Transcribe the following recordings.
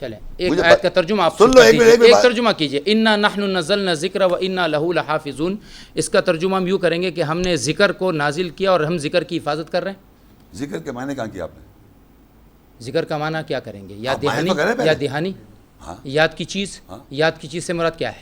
چلیں۔ ایک آیت کا ترجمہ آپ سن لو، ایک ترجمہ کیجیے۔ انا نحن نزلنا ذکر و انا لہو لحافظون۔ اس کا ترجمہ ہم یوں کریں گے کہ ہم نے ذکر کو نازل کیا اور ہم ذکر کی حفاظت کر رہے ہیں۔ ذکر کے معنی کہاں کیا آپ نے؟ ذکر کا معنی کیا کریں گے؟ یا دہانی۔ یا دہانی؟ ہاں۔ یاد کی چیز؟ ہاں۔ یاد کی چیز سے مراد کیا ہے؟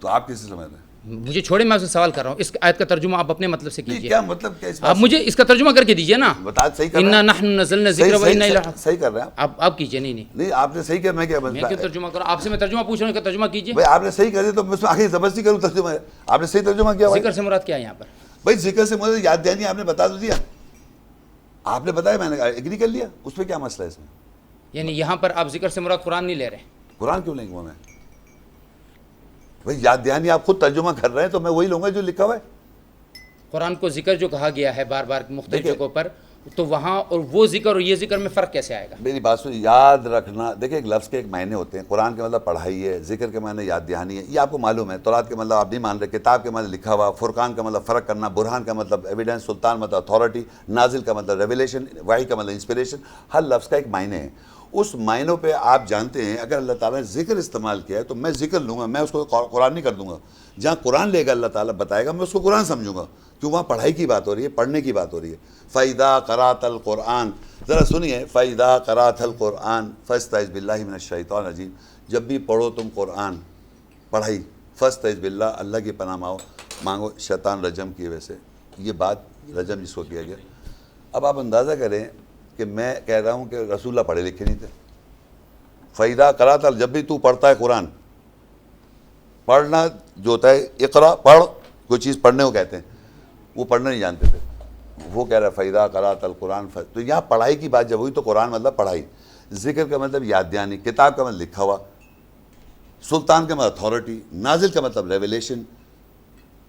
تو آپ کیسے سمجھ رہے ہیں؟ مجھے چھوڑے میں آپ سے سوال کر رہا ہوں۔ اس آیت کا ترجمہ آپ اپنے مطلب سے کیجیے۔ کیا مطلب کیا اس آپ مجھے اس کا ترجمہ کر کے دیجیے نا؟ بتا کر انا نحن نزلنا ذکر و انا الیہ صحیح کر رہے ہیں آپ۔ آپ کیجیے نہیں نہیں۔ نہیں آپ نے صحیح کیا میں کیا میں کیوں ترجمہ کروں آپ سے میں ترجمہ پوچھ رہا ہوں کہ ترجمہ کیجیے۔ بھائی آپ نے صحیح کر دیا تو میں اس میں آخر زبردستی کروں ترجمہ۔ آپ نے صحیح ترجمہ کیا ذکر سے مراد کیا ہے یہاں پر؟ بھائی ذکر سے مجھے یاد دہانی آپ نے بتا تو دیا۔ آپ نے بتایا میں نے اگری کر لیا۔ اس پہ کیا مسئلہ ہے اس میں؟ یعنی یہاں پر آپ ذکر سے مراد قرآن نہیں لے رہے۔ قرآن کیوں لیں گا میں بھائی یاد دہانی آپ خود ترجمہ کر رہے ہیں تو میں وہی لوں گا جو لکھا ہوا ہے۔ قرآن کو ذکر جو کہا گیا ہے بار بار مختلف۔ جگہوں پر تو وہاں اور وہ ذکر اور یہ ذکر میں فرق کیسے آئے گا؟ میری بات سن یاد رکھنا دیکھیں ایک لفظ کے ایک معنی ہوتے ہیں۔ قرآن کے مطلب پڑھائی ہے ذکر کے معنی یاد دہانی ہے یہ آپ کو معلوم ہے۔ تورات کے مطلب آپ نہیں مان رہے کتاب کے مطلب لکھا ہوا فرقان کا مطلب فرق کرنا برہان کا مطلب ایویڈنس سلطان مطلب اتھارٹی نازل کا مطلب ریولیشن واحد کا مطلب انسپریشن ہر لفظ کا ایک معنی ہے۔ اس معنوں پہ آپ جانتے ہیں، اگر اللہ تعالیٰ نے ذکر استعمال کیا ہے تو میں ذکر لوں گا، میں اس کو قرآن نہیں کر دوں گا۔ جہاں قرآن لے گا، اللہ تعالیٰ بتائے گا، میں اس کو قرآن سمجھوں گا۔ کیوں؟ وہاں پڑھائی کی بات ہو رہی ہے، پڑھنے کی بات ہو رہی ہے۔ فیدا قرات القرآن، ذرا سنیے فیدا قرات القرآن فستعذ باللہ من الشیطان الرجیم جب بھی پڑھو تم قرآن، پڑھائی فستعذ باللہ اللہ کی پناہ ماؤ مانگو شیطان رجم کی وجہ سے۔ یہ بات رجم جس کو کیا گیا۔ اب آپ اندازہ کریں کہ میں کہہ رہا ہوں کہ رسول اللہ پڑھے لکھے نہیں تھے۔ فیدا قرات ال جب بھی تو پڑھتا ہے قرآن۔ پڑھنا جو ہوتا ہے اقرا پڑھ۔ کوئی چیز پڑھنے کو کہتے ہیں۔ وہ پڑھنا نہیں جانتے تھے۔ وہ کہہ رہا ہے فیدا قرات القرآن، ف۔ تو یہاں پڑھائی کی بات جب ہوئی تو قرآن مطلب پڑھائی۔ ذکر کا مطلب یاد دہانی کتاب کا مطلب لکھا ہوا۔ سلطان کا مطلب اتھارٹی نازل کا مطلب ریولیشن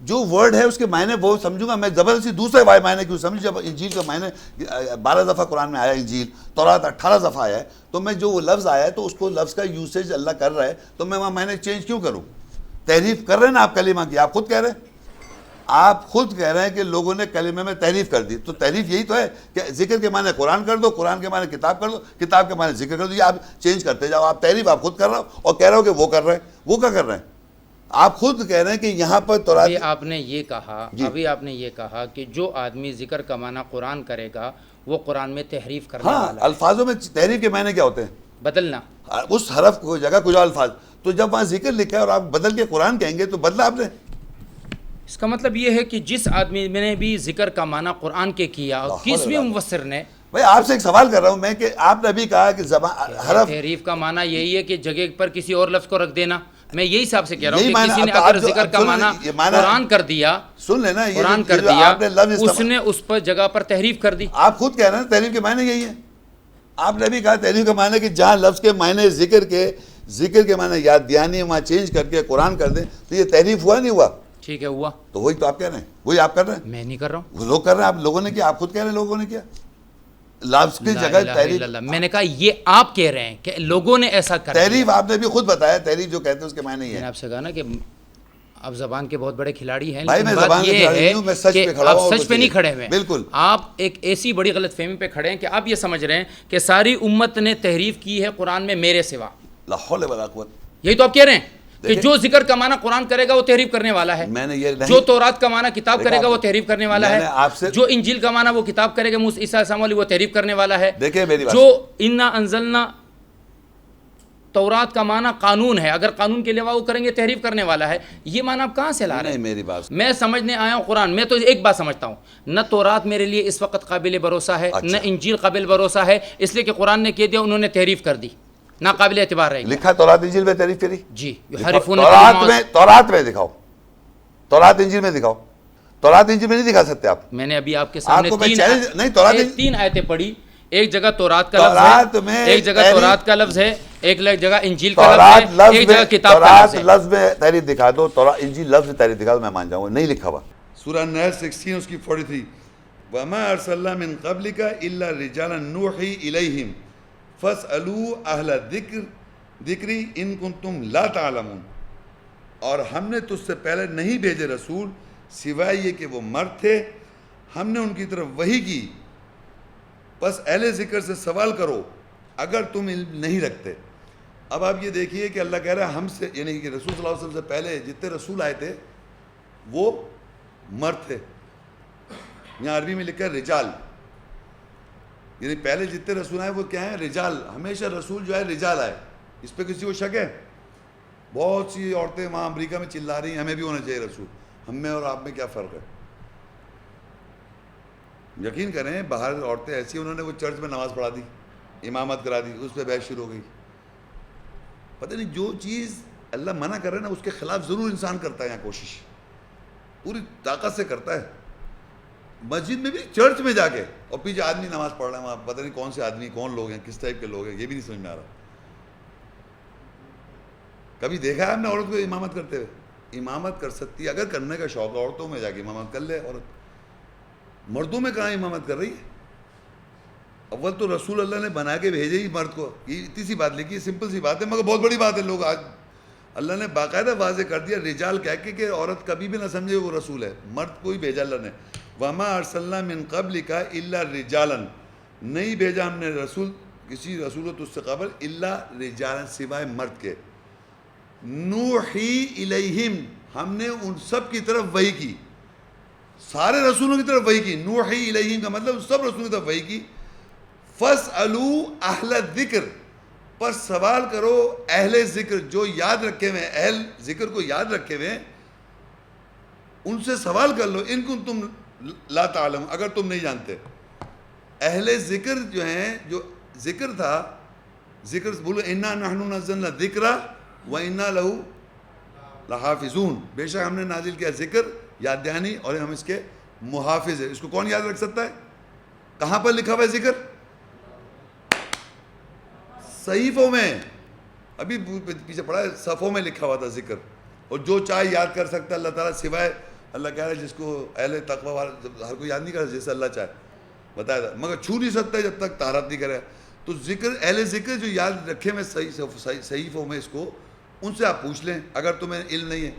جو ورڈ ہے اس کے معنی وہ سمجھوں گا، میں زبردستی دوسرے وائے معنی کیوں سمجھ جب انجیل کا معنی بارہ دفعہ قرآن میں آیا انجیل، تورات اٹھارہ دفعہ آیا ہے، تو میں جو وہ لفظ آیا ہے تو اس کو لفظ کا یوسیج اللہ کر رہا ہے، تو میں وہاں معنی چینج کیوں کروں؟ تحریف کر رہے ہیں نا آپ کلمہ کی؟ آپ خود کہہ رہے ہیں؟ آپ خود کہہ رہے ہیں کہ لوگوں نے کلمے میں تحریف کر دی، تو تحریف یہی تو ہے کہ ذکر کے معنی قرآن کر دو، قرآن کے معنی کتاب کر دو، کتاب کے معنی ذکر کر دو، یہ آپ چینج کرتے جاؤ، آپ تحریف آپ خود کر رہے ہو اور کہہ رہے ہو کہ وہ کر رہے ہیں۔ وہ کیا کر رہے ہیں؟ آپ خود کہہ رہے ہیں کہ یہاں پر تورات ابھی آپ نے یہ کہا جی۔ ابھی آپ نے یہ کہا کہ جو آدمی ذکر کا معنی قرآن کرے گا وہ قرآن میں تحریف کرنے ہاں الفاظوں میں تحریف کے معنی کیا ہوتے ہیں؟ بدلنا۔ اس حرف کو جگہ کچھ الفاظ۔ تو جب وہاں ذکر لکھا ہے اور آپ بدل کے قرآن کہیں گے تو بدلا آپ نے۔ اس کا مطلب یہ ہے کہ جس آدمی نے بھی ذکر کا معنی قرآن کے کیا اور کس بھی۔ مفسر نے۔ بھائی آپ سے ایک سوال کر رہا ہوں میں کہ آپ نے ابھی کہا کہ زبان حرف۔ تحریف کا معنی یہی ہے کہ جگہ پر کسی اور لفظ کو رکھ دینا۔ میں یہی حساب سے کہہ رہا ہوں کہ کسی نے اگر ذکر کا معنی قرآن کر دیا سن لینا یہ قرآن کر دیا اس نے اس پر جگہ پر تحریف کر دی۔ آپ خود کہہ رہے ہیں تحریف کے معنی یہی ہے آپ نے بھی کہا تحریف کا معنی کہ جہاں لفظ کے معنی ذکر کے ذکر کے معنی یاد دہانی وہاں چینج کر کے قرآن کر دیں تو یہ تحریف ہوا نہیں ہوا؟ ٹھیک ہے ہوا۔ تو وہی تو آپ کہہ رہے ہیں۔ وہی آپ کر رہے ہیں؟ میں نہیں کر رہا ہوں۔ وہ لوگ کر رہے ہیں آپ لوگوں نے کیا؟ آپ خود کہہ رہے ہیں لوگوں نے کیا؟ لفظ کی جگہ تحریف۔ میں نے کہا یہ آپ کہہ رہے ہیں کہ لوگوں نے ایسا کر تحریف آپ نے بھی خود بتایا تحریف جو کہتے ہیں اس کے معنی ہے آپ سے کہا نا کہ آپ زبان کے بہت بڑے کھلاڑی ہیں بھائی لیکن میں بات زبان کے یہ کھلاڑی ہے نہیں ہوں، میں سچ کہ پہ کھڑا آپ سچ پہ نہیں۔ کھڑے ہوئے بالکل۔ آپ ایک ایسی بڑی غلط فہمی پہ کھڑے ہیں کہ آپ یہ سمجھ رہے ہیں کہ ساری امت نے تحریف کی ہے قرآن میں میرے سوا لا حول ولا قوت یہی تو آپ کہہ رہے ہیں کہ۔ جو ذکر کا معنی قرآن کرے گا وہ تحریف کرنے والا ہے۔ میں نے یہ جو تورات کا معنی کتاب کرے گا وہ تحریف کرنے والا ہے۔ جو انجیل کا معنی وہ کتاب کرے گا موسیٰ عیسیٰ السلام علیہ وہ تحریف کرنے والا ہے۔ جو انا انزلنا تورات کا معنی قانون ہے اگر قانون کے علاوہ وہ کریں گے تحریف کرنے والا ہے۔ یہ معنی آپ کہاں سے لا رہے ہیں؟ میری بات میں سمجھنے آیا ہوں قرآن۔ میں تو ایک بات سمجھتا ہوں۔ نہ تورات میرے لیے اس وقت قابل بھروسہ ہے اچھا۔ نہ انجیل قابل بھروسہ ہے۔ اس لیے کہ قرآن نے کہہ دیا انہوں نے تحریف کر دی۔ نہ قابل اعتبار رہے گی لکھا تورات انجیل میں تحریف کری۔ جی تورات میں تورات میں دکھاؤ۔ تورات انجیل میں دکھاؤ۔ تورات انجیل میں نہیں دکھا سکتے آپ۔ میں نے ابھی آپ کے سامنے تین نہیں، تورات- تین آیتیں پڑھی۔ ایک جگہ تورات کا تورات لفظ ہے ایک جگہ تورات کا لفظ ہے ایک جگہ انجیل کا تورات لفظ ہے ایک جگہ کتاب کا تورات لفظ ہے۔ لفظ میں تحریف دکھا دو۔ تورات انجیل لفظ میں تحریف دکھا دو میں مان جاؤں گا۔ نہیں لکھا ہوا۔ سورہ نحل 16 اس کی 43 وما ارسلنا من قبلك الا رجالا نوحي اليهم فاسالوا اهل الذکر ذکری ان کنتم لا تعلمون۔ اور ہم نے تجھ سے پہلے نہیں بھیجے رسول، سوائے یہ کہ وہ مرد تھے۔ ہم نے ان کی طرف وہی کی۔ بس اہل ذکر سے سوال کرو، اگر تم علم نہیں رکھتے۔ اب آپ یہ دیکھیے کہ اللہ کہہ رہا ہے، ہم سے یعنی کہ رسول صلی اللہ علیہ وسلم سے پہلے جتنے رسول آئے تھے، وہ مرد تھے۔ یہاں عربی میں لکھا ہے رجال۔ یعنی پہلے جتنے رسول آئے وہ کیا ہیں؟ رجال، ہمیشہ رسول جو ہے رجال آئے۔ اس پہ کسی کو شک ہے؟ بہت سی عورتیں وہاں امریکہ میں چلا رہی ہیں، ہمیں بھی ہونا چاہیے رسول۔ ہم میں اور آپ میں کیا فرق ہے؟ یقین کریں، باہر عورتیں ایسی انہوں نے وہ چرچ میں نماز پڑھا دی، امامت کرا دی، اس پہ بحث شروع ہو گئی۔ پتہ نہیں، جو چیز اللہ منع کر رہے نا، اس کے خلاف ضرور انسان کرتا ہے یہاں کوشش۔ پوری طاقت سے کرتا ہے۔ مسجد میں بھی چرچ میں جا کے۔ اور پیچھے آدمی نماز پڑھ رہے ہیں وہاں پتہ نہیں کون سے آدمی، کون لوگ ہیں، کس ٹائپ کے لوگ ہیں، یہ بھی نہیں سمجھ میں آ رہا۔ کبھی دیکھا ہے ہم نے عورت کو امامت کرتے ہوئے؟ امامت کر سکتی ہے، اگر کرنے کا شوق ہے، عورتوں میں جا کے امامت کر لے، عورت مردوں میں کہاں امامت کر رہی ہے؟ اول تو رسول اللہ نے بنا کے بھیجے ہی مرد کو۔ یہ اتنی سی بات لکھی سمپل سی بات ہے، مگر بہت بڑی بات ہے، لوگ آج اللہ نے باقاعدہ واضح کر دیا، رجال کہہ کے کہ عورت کبھی بھی نہ سمجھے وہ رسول ہے، مرد کو ہی بھیجا اللہ نے۔ وما ارسلنا من قبل کا اللہ رجالن نہیں بھیجا ہم نے رسول، کسی رسول اس سے قبل اللہ رجالن سوائے مرد کے۔ نوحی الیہم ہم نے ان سب کی طرف وہی کی۔ سارے رسولوں کی طرف وہی کی۔ نوحی الیہم کا مطلب سب رسولوں کی طرف وہی کی۔ فس الو اہل ذکر پر سوال کرو اہل ذکر جو یاد رکھے ہوئے ہیں، اہل ذکر کو یاد رکھے ہوئے ہیں، ان سے سوال کر لو۔ ان کو تم لا تعلم، اگر تم نہیں جانتے۔ اہل ذکر جو ہیں، جو ذکر تھا، ذکر بولو، انا نحن نزلنا ذکر و انا لہو لحافظون۔ بے شک ہم نے نازل کیا ذکر یاد دہانی اور ہم اس کے محافظ ہیں۔ اس کو کون یاد رکھ سکتا ہے؟ کہاں پر لکھا ہوا ہے ذکر؟ صحیفوں میں۔ ابھی پیچھے پڑھا ہے، صفوں میں لکھا ہوا تھا ذکر۔ اور جو چاہے یاد کر سکتا ہے، اللہ تعالیٰ سوائے اللہ کہہ رہا ہے جس کو اہل تقوی والا ہر کوئی یاد نہیں کر جیسے اللہ چاہے، بتایا تھا۔ مگر چھو نہیں سکتا جب تک تہارت نہیں کرے۔ تو ذکر اہل ذکر جو یاد رکھے میں صحیح صحیفوں میں اس کو، ان سے آپ پوچھ لیں۔ اگر تمہیں علم نہیں ہے